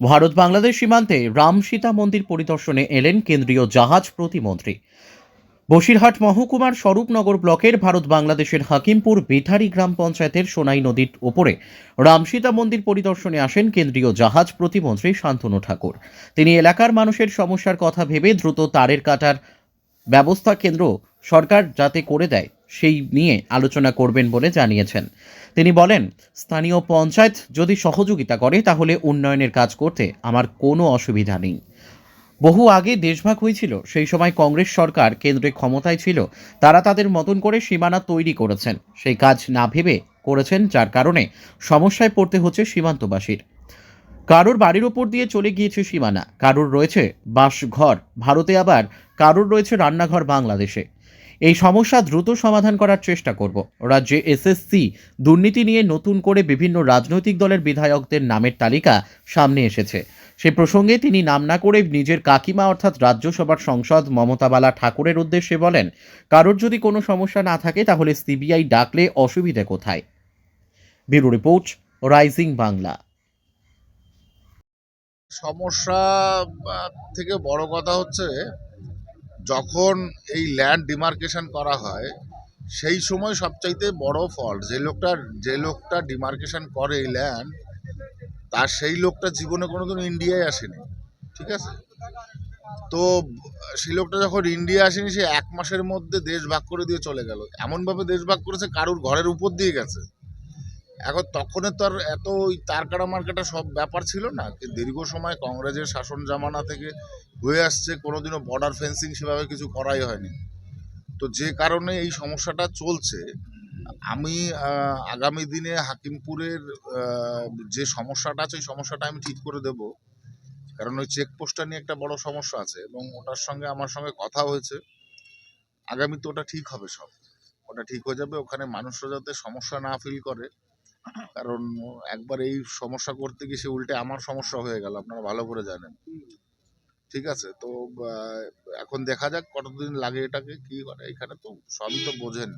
ভারত বাংলাদেশ সীমান্তে রাম সীতা মন্দির পরিদর্শনে এলেন কেন্দ্রীয় জাহাজ প্রতিমন্ত্রী। বসিরহাট মহকুমার স্বরূপনগর ব্লকের ভারত বাংলাদেশের হাকিমপুর বিঠারি গ্রাম পঞ্চায়েতের সোনাই নদীর ওপরে রামসীতা মন্দির পরিদর্শনে আসেন কেন্দ্রীয় জাহাজ প্রতিমন্ত্রী শান্তনু ঠাকুর। তিনি এলাকার মানুষের সমস্যার কথা ভেবে দ্রুত তারের কাটার ব্যবস্থা কেন্দ্র সরকার যাতে করে দেয় সেই নিয়ে আলোচনা করবেন বলে জানিয়েছেন। তিনি বলেন, স্থানীয় পঞ্চায়েত যদি সহযোগিতা করে, তাহলে উন্নয়নের কাজ করতে আমার কোনো অসুবিধা নেই। বহু আগে দেশভাগ হয়েছিল, সেই সময় কংগ্রেস সরকার কেন্দ্রে ক্ষমতায় ছিল, তারা তাদের মতন করে সীমানা তৈরি করেছেন। সেই কাজ না ভেবে করেছেন, যার কারণে সমস্যায় পড়তে হচ্ছে সীমান্তবাসীর। কারোর বাড়ির ওপর দিয়ে চলে গিয়েছে সীমানা, কারোর রয়েছে বাসঘর, ভারতে আবার কারোর রয়েছে রান্নাঘর বাংলাদেশে। এই সমস্যা দ্রুত সমাধান করার চেষ্টা করব। রাজ্যে এসএসসি দুর্নীতি নিয়ে নতুন করে বিভিন্ন রাজনৈতিক দলের বিধায়কদের নামের তালিকা সামনে এসেছে। সে প্রসঙ্গে তিনি নাম না করে নিজের কাকিমা অর্থাৎ রাজ্যসভার সংসদ মমতা বালা ঠাকুরের উদ্দেশ্যে বলেন, কারোর যদি কোনো সমস্যা না থাকে তাহলে সিবিআই ডাকলে অসুবিধে কোথায়? Bureau report, rising Bangla. সমস্যা থেকে বড় কথা হচ্ছে যখন এই ল্যান্ড ডিমার্কেশন করা হয়, সেই সময় সবচাইতে বড় ফল যে লোকটা যে লোকটা ডিমার্কেশন করে এই ল্যান্ড তার সেই লোকটা জীবনে কোনোদিন ইন্ডিয়ায় আসেনি, ঠিক আছে? তো সেই লোকটা যখন ইন্ডিয়া আসেনি, সে এক মাসের মধ্যে দেশ ভাগ করে দিয়ে চলে গেল। এমনভাবে দেশ ভাগ করেছে, কারুর ঘরের উপর দিয়ে গেছে। এখন তখনের তো আর এত ওই তার কাটা মার্কাটা সব ব্যাপার ছিল না দীর্ঘ সময় কংগ্রেসের শাসন জামানা থেকে হয়ে আসছে, কোনোদিনও বর্ডার ফেন্সিং সেভাবে কিছু করাই হয়নি। তো যে কারণে এই সমস্যাটা চলছে, আমি আগামী দিনে হাকিমপুরের যে সমস্যাটা আছে, ওই সমস্যাটা আমি ঠিক করে দেব। কারণ ওই চেকপোস্টটা নিয়ে একটা বড় সমস্যা আছে এবং ওটার সঙ্গে আমার সঙ্গে কথা হয়েছে। আগামীতে ওটা ঠিক হবে সব। ওটা ঠিক হয়ে যাবে, ওখানে মানুষরা যাতে সমস্যা না ফিল করে কারণ একবার এই সমস্যা করতে গিয়ে সে উল্টে আমার সমস্যা হয়ে গেল, আপনারা ভালো করে জানেন। ঠিক আছে? তো এখন দেখা যাক কতদিন লাগে এটাকে, কি করে? এখানে তো সবই তো বোঝেন।